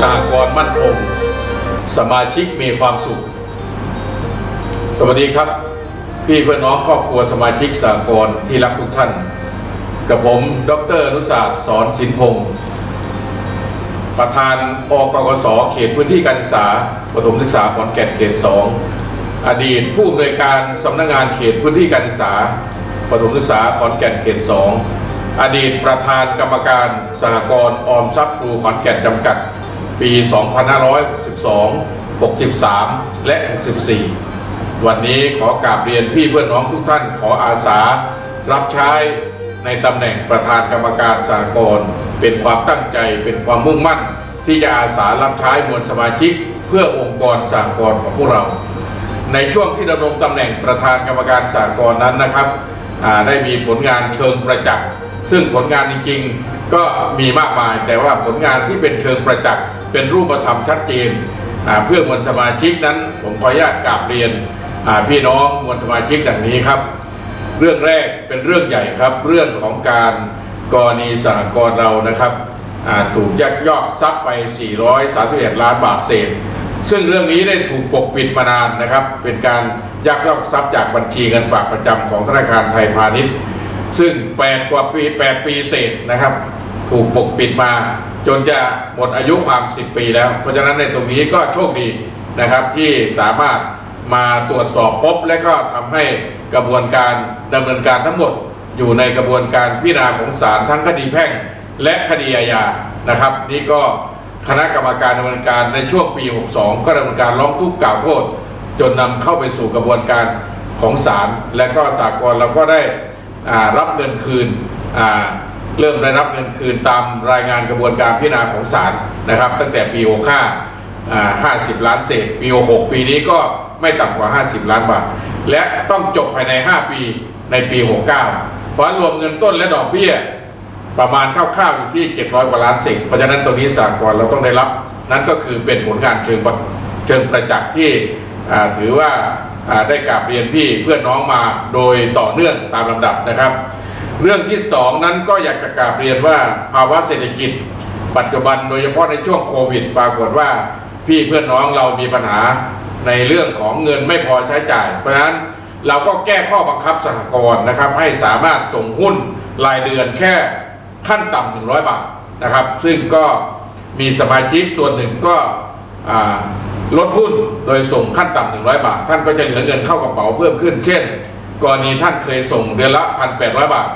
สหกรณ์มั่นคง สมาชิกมีความสุข สวัสดีครับ พี่เพื่อนน้องครอบครัวสมาชิกสหกรณ์ที่รักทุกท่าน กับผม ดรอนุศาสตร์สอนสินพงศ์ประธานอกกสเขตพื้นที่การศึกษาประถมศึกษาขอนแก่นเขตสองอดีตผู้อำนวยการสำนักงานเขตพื้นที่การศึกษาประถมศึกษาขอนแก่นเขตสองอดีตประธานกรรมการสหกรณ์ออมทรัพย์ครูขอนแก่นจำกัด ปี 2562 63 และ 64 วันนี้ขอกราบเรียนพี่เพื่อนน้องทุกท่านขออาสา รับใช้ในตำแหน่งประธานกรรมการสากลเป็นความตั้งใจเป็นความมุ่งมั่น ที่จะอาสารับใช้มวลสมาชิก เพื่อองค์กรสากลของพวกเรา ในช่วงที่ดำรงตำแหน่งประธานกรรมการสากลนั้นนะครับได้มีผลงานเชิงประจักษ์ซึ่งผลงานจริง ๆ ก็มีมากมาย แต่ว่าผลงานที่เป็นเชิงประจักษ์ เป็นรูปธรรมชัดเจนเพื่อมวลสมาชิกนั้น ผมขออนุญาตกราบเรียนพี่น้องมวลสมาชิกดังนี้ครับ เรื่องแรกเป็นเรื่องใหญ่ครับ เรื่องของการกรณีสหกรณ์เรานะครับถูกยักยอกทรัพย์ไป 431 ล้านบาทเศษ ซึ่งเรื่องนี้ได้ถูกปกปิดมานานนะครับ เป็นการยักยอกทรัพย์จากบัญชีเงินฝากประจำของธนาคารไทยพาณิชย์ ซึ่ง 8 กว่าปี 8 ปีเศษนะครับ ถูกปกปิดมา จนจะหมดอายุความ 10 ปีแล้ว เพราะฉะนั้นในตรงนี้ก็โชคดีนะครับที่สามารถมาตรวจสอบพบ และก็ทำให้กระบวนการดำเนินการทั้งหมด อยู่ในกระบวนการพิจารณาของศาลทั้งคดีแพ่งและคดีอาญานะครับ นี่ก็คณะกรรมการดำเนินการในช่วงปี 62 ก็ดำเนินการร้องทุกข์กล่าวโทษ จนนำเข้าไปสู่กระบวนการของศาลและก็สากลเราก็ได้รับเงินคืนอ่า เริ่มได้รับเงินคืนตามรายงานกระบวนการพิจารณาของศาลนะครับ ตั้งแต่ปี65อ่า50 ล้านเศษ ปี 66 ปีนี้ก็ไม่ต่ำกว่า 50 ล้านบาท และต้องจบภายใน 5 ปีในปี 69 เพราะรวมเงินต้นและดอกเบี้ย ประมาณคร่าวๆอยู่ที่ 700 กว่าล้านเศษเพราะฉะนั้นตรงนี้สากลเราต้องได้รับ นั่นก็คือเป็นผลงานเชิงประเชิงประจักษ์ที่ถือว่าอ่าได้กราบเรียนพี่เพื่อนน้องมาโดยต่อเนื่องตามลำดับนะครับ เรื่องที่สองนั้นก็อยากจะกราบเรียนว่าภาวะเศรษฐกิจ ปัจจุบันโดยเฉพาะในช่วงโควิด ปรากฏว่าพี่เพื่อนน้องเรามีปัญหาในเรื่องของเงินไม่พอใช้จ่าย เพราะฉะนั้นเราก็แก้ข้อบังคับสหกรณ์นะครับ ให้สามารถส่งหุ้นรายเดือนแค่ขั้นต่ำถึงร้อยบาทนะครับ ซึ่งก็มีสมาชิกส่วนหนึ่งก็ลดหุ้นโดยส่งขั้นต่ำถึงร้อยบาท ท่านก็จะเหลือเงินเข้ากระเป๋าเพิ่มขึ้น เช่น กรณีท่านเคยส่งเดือนละพันแปดร้อยบาท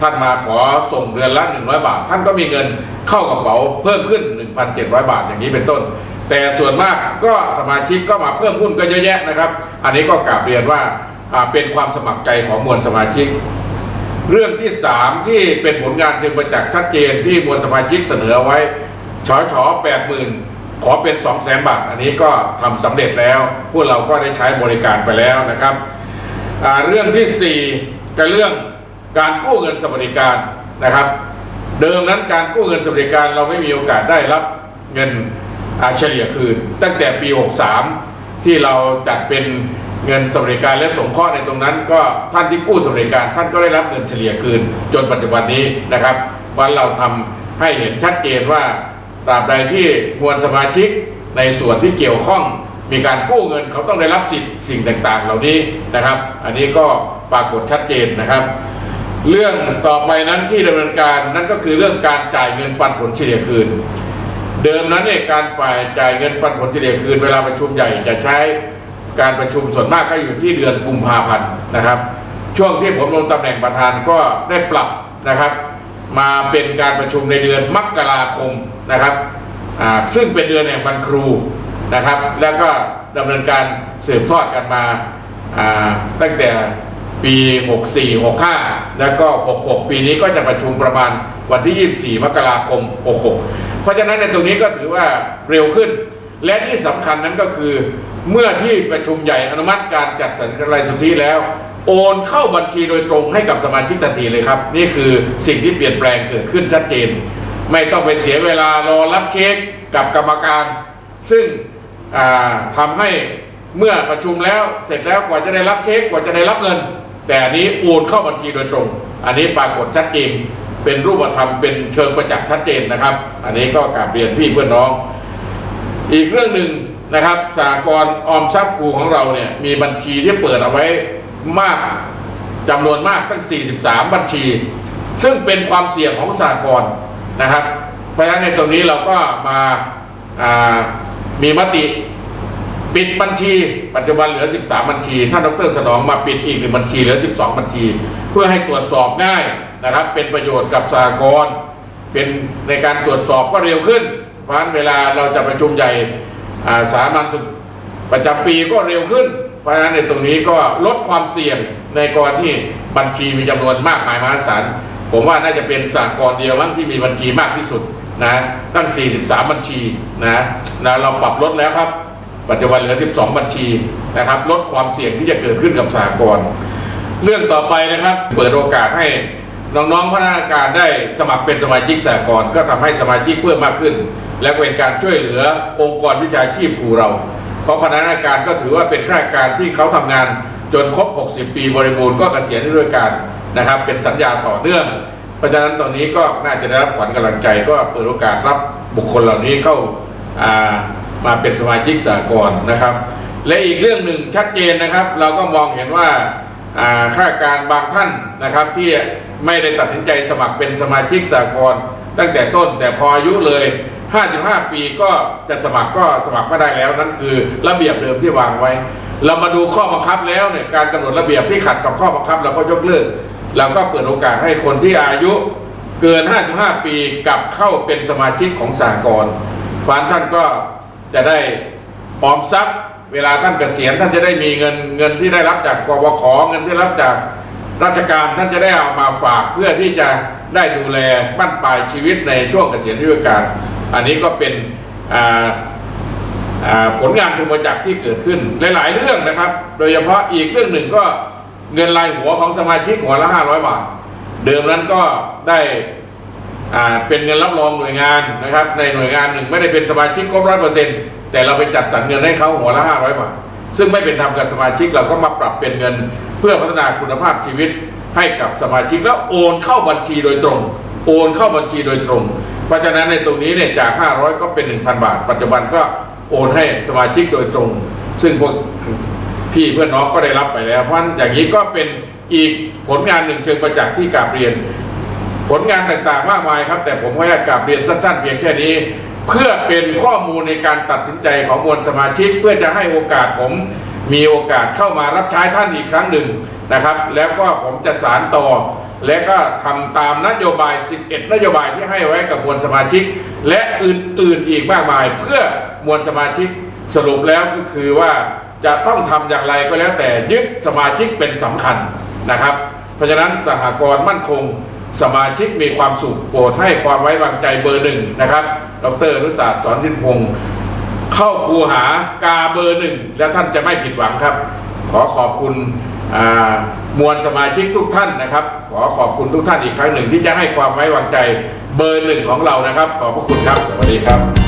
ท่านมาขอส่งเดือนละ 100 บาท ท่านก็มีเงินเข้ากระเป๋าเพิ่มขึ้น 1,700 บาทอย่างนี้เป็นต้น แต่ส่วนมากก็สมาชิกก็มาเพิ่มหุ้นก็เยอะแยะนะครับ อันนี้ก็กราบเรียนว่าเป็นความสมัครใจของมวลสมาชิก เรื่องที่ 3 ที่เป็นผลงานเชิงประจักษ์ชัดเจนที่มวลสมาชิกเสนอไว้ชอชอแปดหมื่นขอเป็น 2 0 0 0 0 0บาท อันนี้ก็ทำสำเร็จแล้ว พวกเราก็ได้ใช้บริการไปแล้วนะครับเรื่องที่4ก็เรื่อง การกู้เงินสวัสดิการนะครับ เดิมนั้นการกู้เงินสวัสดิการเราไม่มีโอกาสได้รับเงินอาเฉลี่ยคืน ตั้งแต่ปี 63 ที่เราจัดเป็นเงินสวัสดิการและสงเคราะห์ในตรงนั้น ก็ท่านที่กู้สวัสดิการ ท่านก็ได้รับเงินเฉลี่ยคืน จนปัจจุบันนี้นะครับเพราะฉะนั้นเราทำให้เห็นชัดเจนว่าตราบใดที่มวลสมาชิกในส่วนที่เกี่ยวข้องมีการกู้เงินเขาต้องได้รับสิทธิ์สิ่งต่างๆ เหล่านี้นะครับ อันนี้ก็ปรากฏชัดเจนนะครับ เรื่องต่อไปนั้นที่ดำเนินการนั่นก็คือเรื่องการจ่ายเงินปันผลเฉลี่ยคืน เดิมนั้นเนี่ยการป่ายจ่ายเงินปันผลเฉลี่ยคืนเวลาประชุมใหญ่จะใช้การประชุมส่วนมากก็อยู่ที่เดือนกุมภาพันธ์นะครับ ช่วงที่ผมลงตำแหน่งประธานก็ได้ปรับนะครับ มาเป็นการประชุมในเดือนมกราคมนะครับอ่าซึ่งเป็นเดือนแห่งวันครูนะครับ แล้วก็ดำเนินการสืบทอดกันมาอ่าตั้งแต่ ปี 64 65 แล้วก็ 66 ปีนี้ก็จะประชุมประมาณวันที่ 24 มกราคม 66 เพราะฉะนั้นในตรงนี้ก็ถือว่าเร็วขึ้น และที่สำคัญนั้นก็คือ เมื่อที่ประชุมใหญ่อนุมัติการจัดสรรรายสุทธิแล้ว โอนเข้าบัญชีโดยตรงให้กับสมาชิกทันทีเลยครับ นี่คือสิ่งที่เปลี่ยนแปลงเกิดขึ้นชัดเจน ไม่ต้องไปเสียเวลารอรับเช็คกับกรรมการ ซึ่งอ่าทำให้เมื่อประชุมแล้วเสร็จแล้วกว่าจะได้รับเช็คกว่าจะได้รับเงิน แต่อันนี้โอนเข้าบัญชีโดยตรง อันนี้ปรากฏชัดเจนเป็นรูปธรรมเป็นเชิงประจักษ์ชัดเจนนะครับ อันนี้ก็กราบเรียนพี่เพื่อนน้อง อีกเรื่องหนึ่งนะครับสากลออมทรัพย์ครูของเราเนี่ยมีบัญชีที่เปิดเอาไว้มากจำนวนมากตั้ง 43 บัญชี ซึ่งเป็นความเสี่ยงของสากลนะครับ เพราะฉะนั้นในตรงนี้เราก็มาามีมติ ปิดบัญชี ปัจจุบันเหลือ 13 บัญชี ท่านดรสนองมาปิดอีกหนึ่งบัญชีเหลือ 12 บัญชี เพื่อให้ตรวจสอบง่ายนะครับ เป็นประโยชน์กับสากลเป็นในการตรวจสอบก็เร็วขึ้น เพราะฉะนั้นเวลาเราจะประชุมใหญ่าสามัญประจำปีก็เร็วขึ้น เพราะฉะนั้นในตรงนี้ก็ลดความเสี่ยงในกรณีที่บัญชีมีจำนวนมากมายมหาศาลผมว่าน่าจะเป็นสากลเดียวมั้งที่มีบัญชีมากที่สุดนะตั้ง 43 บัญชีนะนะเราปรับลดแล้วครับ ปัจจุบันเหลือ 12 บัญชีนะครับ ลดความเสี่ยงที่จะเกิดขึ้นกับสากลเรื่องต่อไปนะครับ เปิดโอกาสให้น้องๆพนักงานได้สมัครเป็นสมาชิกสากลก็ทำให้สมาชิกเพิ่มมากขึ้น และเป็นการช่วยเหลือองค์กรวิชาชีพครูเรา เพราะพนักงานก็ถือว่าเป็นข้าราชการที่เขาทำงานจนครบ 60 ปีบริบูรณ์ก็เกษียณด้วยกันนะครับ เป็นสัญญาต่อเนื่อง เพราะฉะนั้นตอนนี้ก็น่าจะได้รับขวัญกำลังใจ ก็เปิดโอกาสรับบุคคลเหล่านี้เข้าอ่า มาเป็นสมาชิกสากลนะครับ และอีกเรื่องหนึ่งชัดเจนนะครับ เราก็มองเห็นว่าข้าราชการบางท่านนะครับที่ไม่ได้ตัดสินใจสมัครเป็นสมาชิกสากลตั้งแต่ต้นแต่พออายุเลย 55 ปีก็จะสมัครก็สมัครไม่ได้แล้วนั่นคือระเบียบเดิมที่วางไว้ เรามาดูข้อบังคับแล้วเนี่ยการกำหนดระเบียบที่ขัดกับข้อบังคับเราก็ยกเลิกเราก็เปิดโอกาสให้คนที่อายุเกิน 55 ปีกลับเข้าเป็นสมาชิกของสากลเพราะท่านก็ จะได้ออมทรัพย์ เวลาท่านเกษียณท่านจะได้มีเงินเงินที่ได้รับจากกบขเงินที่รับจากราชการท่านจะได้เอามาฝากเพื่อที่จะได้ดูแลบั้นปลายชีวิตในช่วงเกษียณอายุราชการ อันนี้ก็เป็นผลงานชุมประจักษ์ที่เกิดขึ้นหลาย ๆ เรื่องนะครับ โดยเฉพาะอีกเรื่องหนึ่งก็เงินรายหัวของสมาชิกหัวละ500 บาท เดิมนั้นก็ได้ เป็นเงินรับรองหน่วยงานนะครับในหน่วยงานหนึ่งไม่ได้เป็นสมาชิกครบร้อยเปอร์เซ็นต์แต่เราไปจัดสรรเงินให้เขาหัวละ500บาทซึ่งไม่เป็นธรรมกับสมาชิกเราก็มาปรับเป็นเงิน เพื่อพัฒนาคุณภาพชีวิตให้กับสมาชิกแล้วโอนเข้าบัญชีโดยตรง โอนเข้าบัญชีโดยตรง เพราะฉะนั้นในตรงนี้เนี่ยจาก 500 ก็เป็น 1,000 บาท ปัจจุบันก็โอนให้สมาชิกโดยตรง ซึ่งพวกพี่เพื่อนน้องก็ได้รับไปแล้ว เพราะฉะนั้นอย่างนี้ก็เป็นอีกผลงานหนึ่งเชิงประจักษ์ที่กาบเรียน ผลงานต่างๆมากมายครับ แต่ผมขออนุญาตกราบเรียนสั้น ๆ เพียงแค่นี้ เพื่อเป็นข้อมูลในการตัดสินใจของมวลสมาชิก เพื่อจะให้โอกาสผมมีโอกาสเข้ามารับใช้ท่านอีกครั้งหนึ่งนะครับ แล้วก็ผมจะสารต่อ และก็ทำตามนโยบาย 11 นโยบายที่ให้ไว้กับมวลสมาชิก และอื่นๆอีกมากมาย เพื่อมวลสมาชิกสรุปแล้วก็คือว่าจะต้องทำอย่างไรก็แล้วแต่ยึดสมาชิกเป็นสำคัญนะครับ เพราะฉะนั้นสหกรณ์มั่นคง สมาชิกมีความสุขโปรดให้ความไว้วางใจเบอร์หนึ่งนะครับ ดรอนุศาสตร์สอนทินพงศ์เข้าคูหากาเบอร์หนึ่งแล้วท่านจะไม่ผิดหวังครับ ขอขอบคุณมวลสมาชิกทุกท่านนะครับ ขอขอบคุณทุกท่านอีกครั้งหนึ่งที่จะให้ความไว้วางใจเบอร์หนึ่งของเรานะครับ ขอบพระคุณครับ สวัสดีครับ